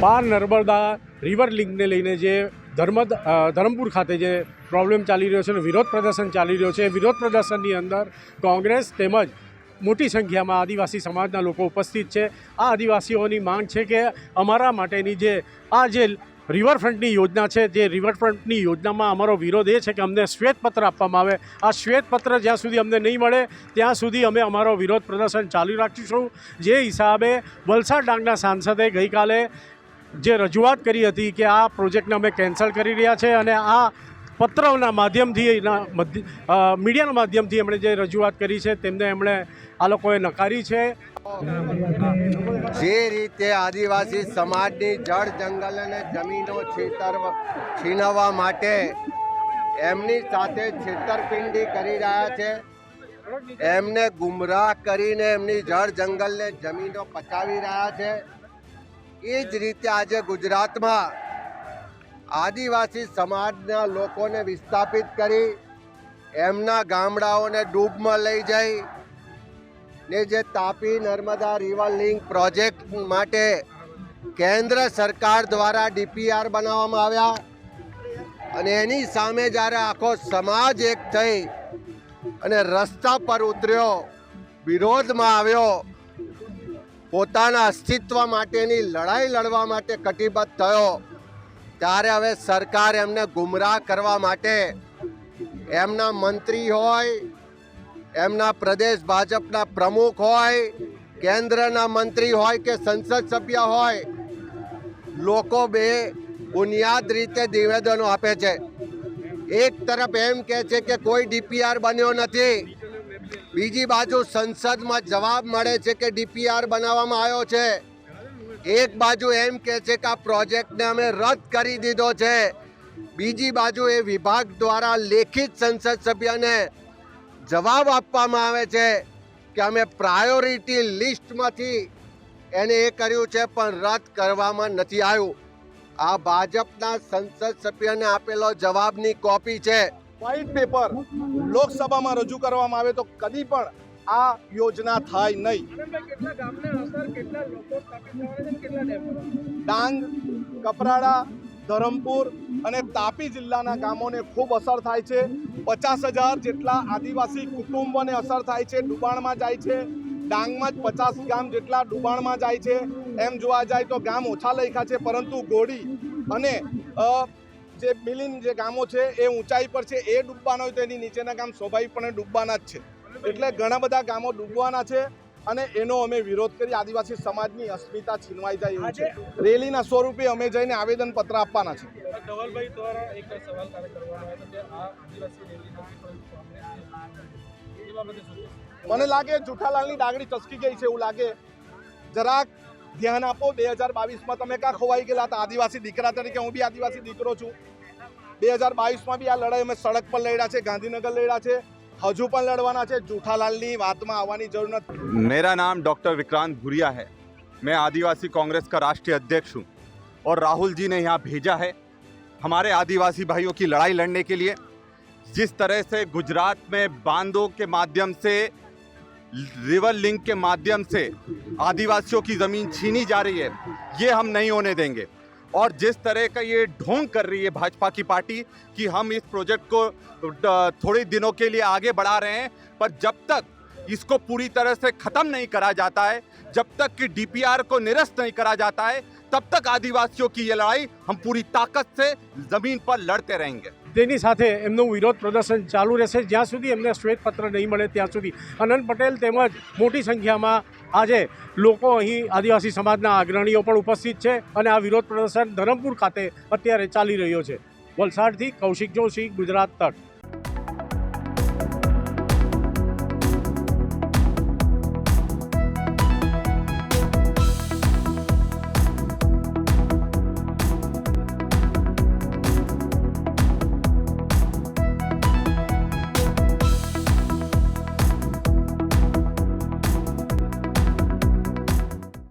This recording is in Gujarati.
પાર નર્મદા રિવર લિંકને લઈને જે ધર્મદ ધરમપુર ખાતે જે પ્રોબ્લેમ ચાલી રહ્યો છે અને વિરોધ પ્રદર્શન ચાલી રહ્યો છે વિરોધ પ્રદર્શનની અંદર કોંગ્રેસ તેમજ મોટી સંખ્યામાં આદિવાસી સમાજના લોકો ઉપસ્થિત છે. આ આદિવાસીઓની માંગ છે કે અમારા માટેની જે, આ જે રિવરફ્રન્ટની યોજના છે, જે રિવરફ્રન્ટની યોજનામાં અમારો વિરોધ એ છે કે અમને શ્વેતપત્ર આપવામાં આવે. આ શ્વેતપત્ર જ્યાં સુધી અમને નહીં મળે, ત્યાં સુધી અમે અમારો વિરોધ પ્રદર્શન ચાલુ રાખીશું. જે હિસાબે વલસાડ ડાંગના સાંસદે ગઈકાલે જે રજૂઆત કરી હતી કે આ પ્રોજેક્ટને અમે કેન્સલ કરી રહ્યા છે અને આ પત્રના માધ્યમથી એના મીડિયાના માધ્યમથી એમણે જે રજૂઆત કરી છે તેમને એમણે આ લોકોએ નકારી છે. જે રીતે આદિવાસી સમાજની જળ જંગલ અને જમીનો છેતર છીનવવા માટે એમની સાથે છેતરપિંડી કરી રહ્યા છે, એમને ગુમરાહ કરીને એમની જળ જંગલને જમીનો પચાવી રહ્યા છે એ જ રીતે આજે ગુજરાતમાં આદિવાસી સમાજના લોકોને વિસ્થાપિત કરી એમના ગામડાઓને ડૂબમાં લઈ જઈ ને જે Tapi Narmada river link project માટે કેન્દ્ર સરકાર દ્વારા ડીપીઆર બનાવવામાં આવ્યા અને એની સામે જ્યારે આખો સમાજ એક થઈ અને રસ્તા પર ઉતર્યો, વિરોધમાં આવ્યો પોતાના અસ્તિત્વ માટેની લડાઈ લડવા માટે કટિબદ્ધ થયો. ત્યારે હવે સરકાર એમને ગુમરાહ કરવા માટે એમના મંત્રી હોય, એમના પ્રદેશ ભાજપના પ્રમુખ હોય, કેન્દ્રના મંત્રી હોય કે સંસદ સભ્ય હોય, લોકો બે બુનિયાદ રીતે નિવેદનો આપે છે. એક તરફ એમ કહે છે કે કોઈ ડીપીઆર બન્યો નથી. બીજી બાજુ સંસદમાં જવાબ મળે છે કે ડીપીઆર બનાવવામાં આવ્યો છે. એક બાજુ એમ કહે છે કે આ પ્રોજેક્ટને અમે રદ કરી દીધો છે. બીજી બાજુ એ વિભાગ દ્વારા લેખિત સંસદ સભ્યને જવાબ આપવામાં આવે છે કે અમે પ્રાયોરિટી લિસ્ટમાંથી એને એ કર્યું છે, પણ રદ કરવામાં નથી આવ્યું. આ ભાજપના સંસદ સભ્યને આપેલો જવાબની કોપી છે. વ્હાઇટ પેપર લોકસભામાં રજૂ કરવામાં આવે તો કદી પણ આ યોજના થાય નહીં. ડાંગ, કપરાડા, ધરમપુર અને તાપી જિલ્લાના ગામોને ખૂબ અસર થાય છે. પચાસ હજાર જેટલા આદિવાસી કુટુંબોને અસર થાય છે, ડુબાણમાં જાય છે. ડાંગમાં જ પચાસ ગામ જેટલા ડુબાણમાં જાય છે. એમ જોવા જાય તો ગામ ઓછા લખ્યા છે, પરંતુ ગોળી અને જે મિલિન જે ગામો છે એ ઊંચાઈ પર છે એ ડૂબવાના હોય તો એની નીચેના ગામ સ્વાભાવિકપણે ડૂબવાના જ છે. એટલે ઘણા બધા ગામો ડૂબવાના છે અને એનો અમે વિરોધ કરી આદિવાસી સમાજની અસ્મિતા છીનવાઈ જાય એવું છે. રેલીના સ્વરૂપે અમે જઈને આવેદન પત્ર આપવાના છે. મને લાગે જુઠાલાલની ડાગડી ચસકી ગઈ છે એવું લાગે. જરાક ધ્યાન આપો બે હજાર બાવીસમાં તમે ક્યાં ખોવાઈ ગયેલા હતા આદિવાસી દીકરા તરીકે હું બી આદિવાસી દીકરો છું બે હજાર બાવીસમાં બી આ લડાઈ અમે સડક પર લડ્યા છે ગાંધીનગર લડ્યા છે હજુ પણ લડવાના છે જુઠાલાલની વાતમાં આવવાની જરૂર નથી मेरा नाम डॉक्टर विक्रांत भूरिया है मैं आदिवासी कांग्रेस का राष्ट्रीय अध्यक्ष हूँ और राहुल जी ने यहाँ भेजा है हमारे आदिवासी भाइयों की लड़ाई लड़ने के लिए जिस तरह से गुजरात में बांधों के माध्यम से रिवर लिंक के माध्यम से आदिवासियों की ज़मीन छीनी जा रही है, ये हम नहीं होने देंगे। और जिस तरह का ये ढोंग कर रही है भाजपा की पार्टी कि हम इस प्रोजेक्ट को थोड़े दिनों के लिए आगे बढ़ा रहे हैं, पर जब तक इसको पूरी तरह से खत्म नहीं करा जाता है, जब तक कि डीपीआर को निरस्त नहीं करा जाता है, तब तक आदिवासियों की ये लड़ाई हम पूरी ताकत से ज़मीन पर लड़ते रहेंगे। તેની સાથે એમનું વિરોધ પ્રદર્શન ચાલુ રહેશે. જ્યાં સુધી એમને શ્વેતપત્ર નહીં મળે ત્યાં સુધી. અનંત પટેલ તેમજ મોટી સંખ્યામાં આજે લોકો અહીં આદિવાસી સમાજના અગ્રણીઓ પણ ઉપસ્થિત છે અને આ વિરોધ પ્રદર્શન ધરમપુર ખાતે અત્યારે ચાલી રહ્યો છે. વલસાડથી કૌશિક જોશી, ગુજરાત તક.